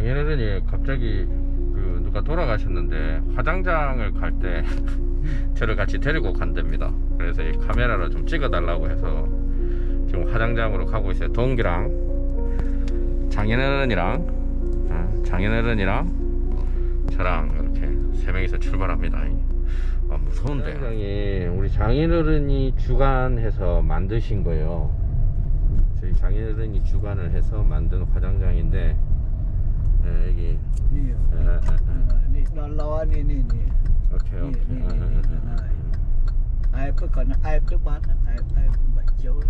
장인어른이 갑자기 그 누가 돌아가셨는데 화장장을 갈 때 저를 같이 데리고 간답니다. 그래서 이 카메라로 좀 찍어 달라고 해서 지금 화장장으로 가고 있어요. 동기랑 장인어른이랑 어, 장인어른이랑 저랑 이렇게 세 명이서 출발합니다. 아, 무서운데. 장장이 우리 장인어른이 주관해서 만드신 거예요. 저희 장인어른이 주관을 해서 만든 화장장인데 예, 네, 여기. 네. 날라와 네, 네, 네. 오케이, 오케이. 아이, 그 거는 아이 그 반은 아이 아이 맞죠?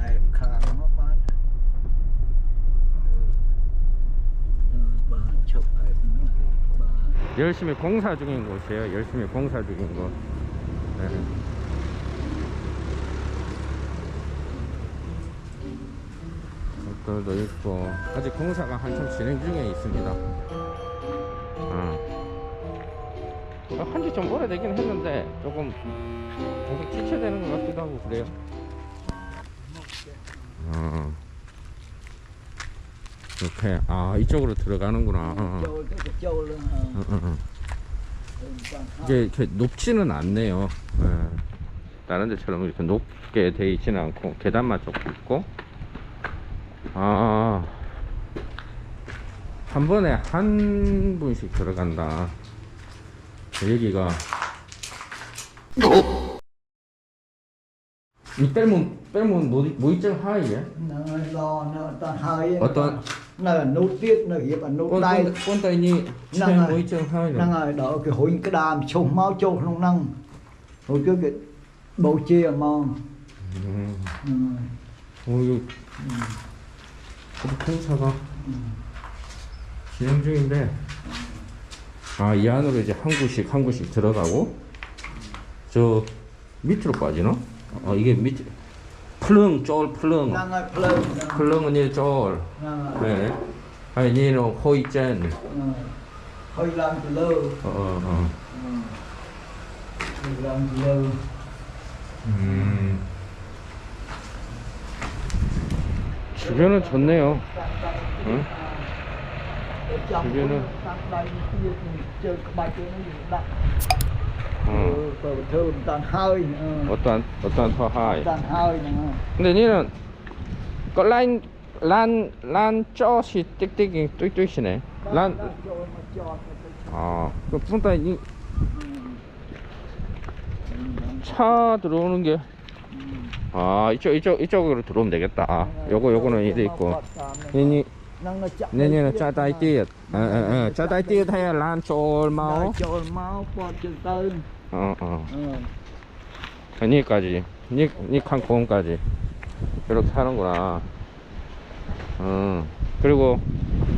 아이 강어 반. 반척 열심히 공사 중인 곳이에요. 열심히 공사 중인 곳. 네. 그늘도 있고 아직 공사가 한참 진행 중에 있습니다. 아. 한지 좀 오래되긴 했는데 조금 계속 지체되는 것 같기도 하고 그래요. 아. 이렇게 아 이쪽으로 들어가는구나. 어, 어. 어, 이게 이렇게 높지는 않네요. 네. 다른 데처럼 이렇게 높게 돼 있지는 않고 계단만 조금 있고. 아, 한 번에 한 분씩 들어간다. 여기가. 이 뺄몬, 뺄몬, 뭐, 뭐 있죠? 하이에? lo nó ta hơi 어떤, nó nút tiết nó hiệp ở nút đây 꼰, 꼰따이니, 지금 뭐 있죠? 하이는. năng ở đó cái hồi cái đàm chôn máu chôn không năng hồi cứ cái bầu chia mà 음, 어, 이거, 하북 행사가 진행 중인데 아 이 안으로 이제 한 구씩 한 구씩 들어가고 저 밑으로 빠지나? 아 이게 밑 플렁 쫄 플렁. 플렁은 이쫄. 네. 아니 니는 호이젠 호이랑 플렁 어어어. 호이랑 플렁 음. 주변은 좋네요. 응? 주변은. 어떠한 어떠한 터하이? 근데 니는 라인 란, 란, 쪼시, 띡띡이, 뚝뚝이시네. 란, 아, 그, 뿐다, 이, 차 들어오는 게, 아 이쪽 이쪽 이쪽으로 들어오면 되겠다. 아, 요거 요거는 이리 있고. 니니 니니는 짜다이 띠엣 응응응 짜다이 띠엣 해야 란 쫄마오? 쫄마오? 뻗질던 어어. 니까지. 니니칸 공까지. 이렇게 하는구나. 음 어. 그리고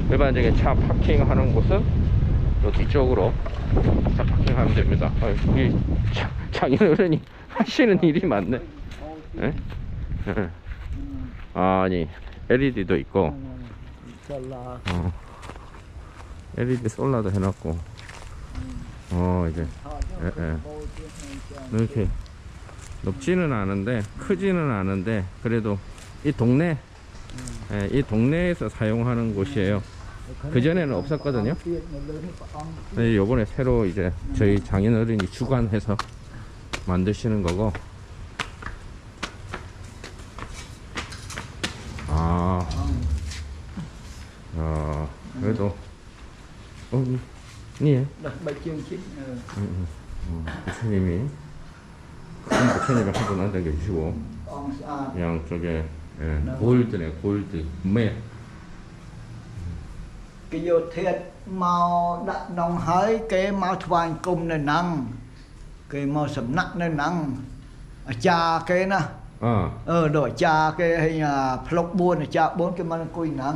일반적인 차 파킹하는 곳은 요 뒤쪽으로 차 파킹하면 됩니다. 아이, 이 장인 어른이 하시는 일이 많네. 에? 아니 LED도 있고. 어. LED 솔라도 해놨고. 어 이제. 에, 에. 이렇게 높지는 않은데 크지는 않은데 그래도 이 동네 예, 이 동네에서 사용하는 곳이에요. 그전에는 없었거든요. 이번에 새로 이제 저희 장인어른이 주관해서 만드시는 거고. បីជើងជិះអឺ 음, 부처님이, 큰 부처님이 한 분 앉아 계시고, ព្រះអង្គស្អាត 양쪽에, 예, 골드네, 골드, 매. គេយកធាតមកដាក់ក្នុងហើយគេមកថ្វាយគុំនៅហ្នឹងគេមកសំណាក់នៅហ្នឹងអាចារ្យគេណា 어, អឺដល់អាចារ្យគេឲ្យអាផ្លុក4អាចារ្យ4គេមកអង្គុយហ្នឹង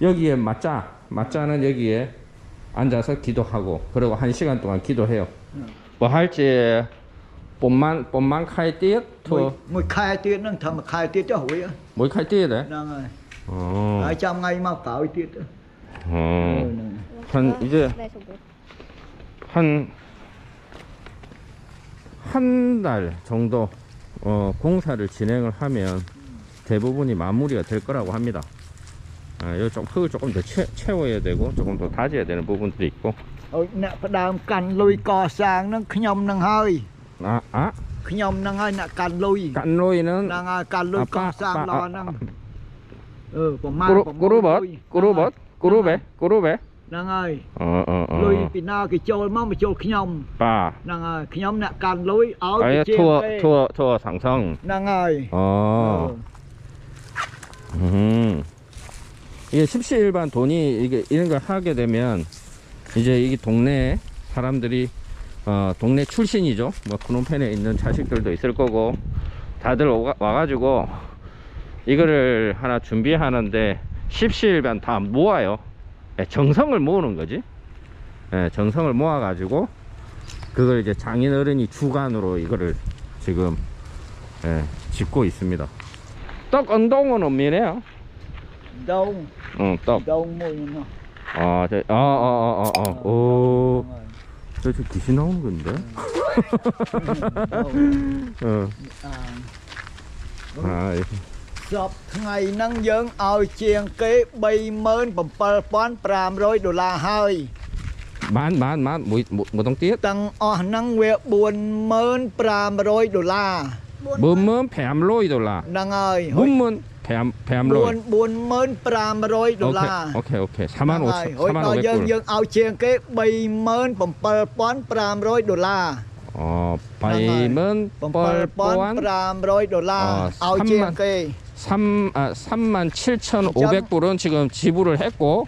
여기에 맞자 맞자는 여기에 앉아서 기도하고 그리고 한 시간 동안 기도해요. 뭐 할지 본만 본만 칼 띠엣 투. 뭐칼 띠엣는 다칼 띠엣 호야. 뭐칼 띠엣에? 나가. 아 잠가이 막 바우 띠엣. 어. 어. 한 네. 이제 네, 한한 달 정도 어, 공사를 진행을 하면 대부분이 마무리가 될 거라고 합니다. 아, 여기 좀 흙을 조금 더 채, 채워야 되고 조금 더 다져야 되는 부분들이 있고 ហើយអ្នកផ្ដើមកាន់លុយកសាងហ្នឹងខ្ញុំហ្នឹងហើយ 아, 아 ខ្ញុំហ្នឹងហើយអ្នកកាន់លុយ 깐로이는 ហ្នឹងហើយកាន់លុយកសាងឡហ្នឹងអឺប្រមាណ 꾸루, 6 꾸루벗 꾸루벗 꾸루베 꾸루베 ហ្នឹងហើយ 어, 어, លុយ 어. ពីណាគេចូលមកមកចូលខ្ញុំ 빠 ហ្នឹងហើយខ្ញុំអ្នកកាន់លុយឲ្យ 아예 ជាង 투어 គេ 투어 투어 상성 ហ្នឹងហើយ 어 음. 이게 십시일반 돈이 이게 이런 걸 하게 되면 이제 이 동네 사람들이 어 동네 출신이죠. 뭐 프놈펜에 있는 자식들도 있을 거고 다들 오가, 와가지고 이거를 하나 준비하는데 십시일반 다 모아요. 예, 정성을 모으는 거지. 예, 정성을 모아가지고 그걸 이제 장인 어른이 주관으로 이거를 지금 예, 짓고 있습니다. 떡 운동은 없미네요. ដង 응, 떡. ដងមួយនោះ 아, 저, 아, 아, 아, 아, 아, 오, ហ្នឹងហើយ 저, 저 귀신 나오는 건데? ដង 어, អា 아, 예. សពថ្ងៃហ្នឹងយើងឲ្យជាងគេ37500ដុល្លារហើយ 만, 만, 만, 뭐, 뭐, 뭐, 동 띠ết? ទាំងអស់ហ្នឹងវា40500ដុល្លារ 뭐면 뱀 로이 돌라. ហ្នឹងហើយ 문 문 뱀, 뱀 로이. 44500ដុល្លារ 오케이, 오케이, 오케이. 4만 ហើយ 5천, ហើយ 4만 ដល់យើង 500불. យើងឲ្យជាងគេ37500ដុល្លារ 어, 바이면 뻘, 뽀한 7500ដុល្លារ អ ឲ្យជាងគេ 3, 아, 3만 7,500불은 지금 지불을 했고,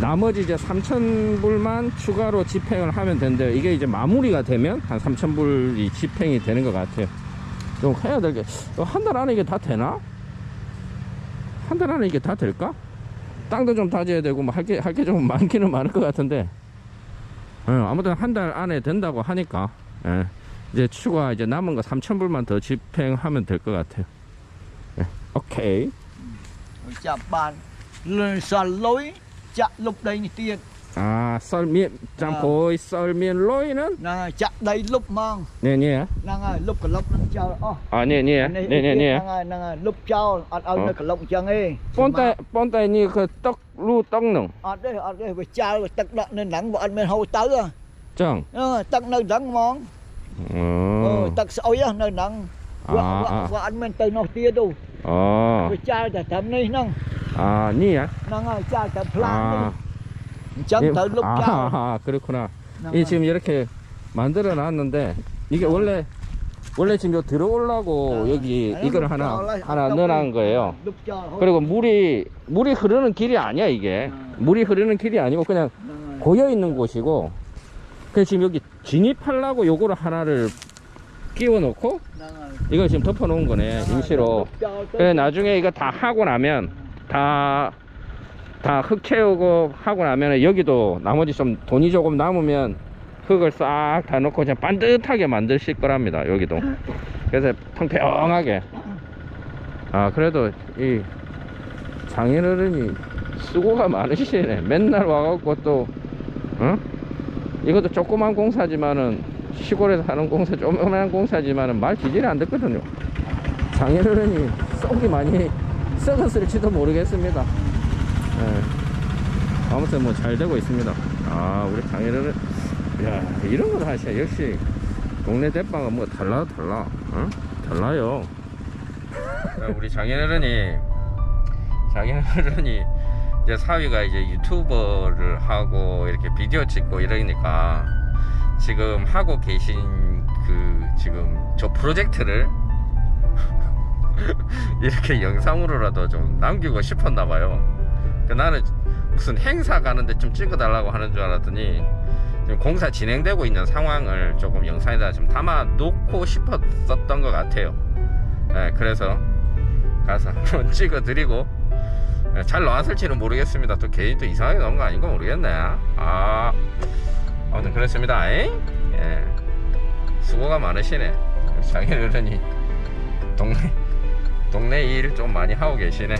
나머지 이제 3,000불만 추가로 집행을 하면 된대요. 이게 이제 마무리가 되면 한 3,000불이 집행이 되는 것 같아요. 좀 해야 될 게, 어, 한달 안에 이게 다 되나? 한 달 안에 이게 다 될까? 땅도 좀 다져야 되고, 뭐 할 게, 할 게 좀 많기는 많을 것 같은데. 예, 아무튼 한 달 안에 된다고 하니까, 예, 이제 추가 이제 남은 거 3,000불만 더 집행하면 될 것 같아요. 예, 오케이. 자반, 른살로이 ចាក់លុបដីនេះទៀតអាសិលមានចាំក្រោយសិលមានលុយណាណាចាក់ដីលុបហ្មងនេះនេះហ្នឹងហើយលុបក្លុកនឹងចោលអស់អនេះនេះនេះនេះហ្នឹងហើយហ្នឹងហើយលុបចោលអត់ឲ្យនៅក្លុកអញ្ចឹងទេប៉ុន្តែប៉ុន្តែនេះគឺទឹកលូតុងហ្នឹងអត់ទេអត់ទេវាចោលទឹកដាក់នៅហ្នឹងវាអត់មានហូរទៅចឹងទឹកនៅហ្នឹងហ្មងអូទឹកស្អុយនៅហ្នឹងវាអត់មានទៅនោះទៀតទេ 어. 그 짤다 담네 희낭. 아, 니야? 낭아 짤다 플랑. 짬다 롭 아, 예. 그렇구나. 이 지금 이렇게 만들어 놨는데 이게 원래 원래 지금 요 들어올라고 아, 아, 여기 이걸 하나 아, 하나 넣어놓은 거예요. 어. 그리고 물이 물이 흐르는 길이 아니야 이게 물이 흐르는 길이 아니고 그냥 고여 있는 곳이고. 그래서 지금 여기 진입하려고 요거를 하나를 끼워 놓고 이걸 지금 덮어 놓은 거네 임시로. 나중에 이거 다 하고 나면 다 다 흙 채우고 하고 나면 여기도 나머지 좀 돈이 조금 남으면 흙을 싹 다 넣고 그냥 반듯하게 만드실 거랍니다 여기도. 그래서 평평하게. 아 그래도 이 장인어른이 수고가 많으시네. 맨날 와갖고 또 어? 이것도 조그만 공사지만은 시골에서 하는 공사 조그만 공사지만은 말 기질이 안 듣거든요. 장애인이 쏙이 많이 썩었을지도 모르겠습니다. 예. 아무튼 뭐 잘 되고 있습니다. 아 우리 장애인은 야 이런 걸 하시네 역시 동네 대빵은 뭐 달라 달라. 어? 달라요. 우리 장애인이 장애인이 이제 사위가 이제 유튜버를 하고 이렇게 비디오 찍고 이러니까 지금 하고 계신 그 지금 저 프로젝트를 이렇게 영상으로라도 좀 남기고 싶었나 봐요. 그 나는 무슨 행사 가는데 좀 찍어달라고 하는 줄 알았더니 지금 공사 진행되고 있는 상황을 조금 영상에다 좀 담아 놓고 싶었었던 것 같아요. 네, 그래서 가서 한번 찍어 드리고 네, 잘 나왔을지는 모르겠습니다. 또 개인 또 이상하게 나온 거 아닌가 모르겠네. 아, 아무튼 그렇습니다. 에잉? 예. 수고가 많으시네. 장애인어른이 동네 동네 일 좀 많이 하고 계시네.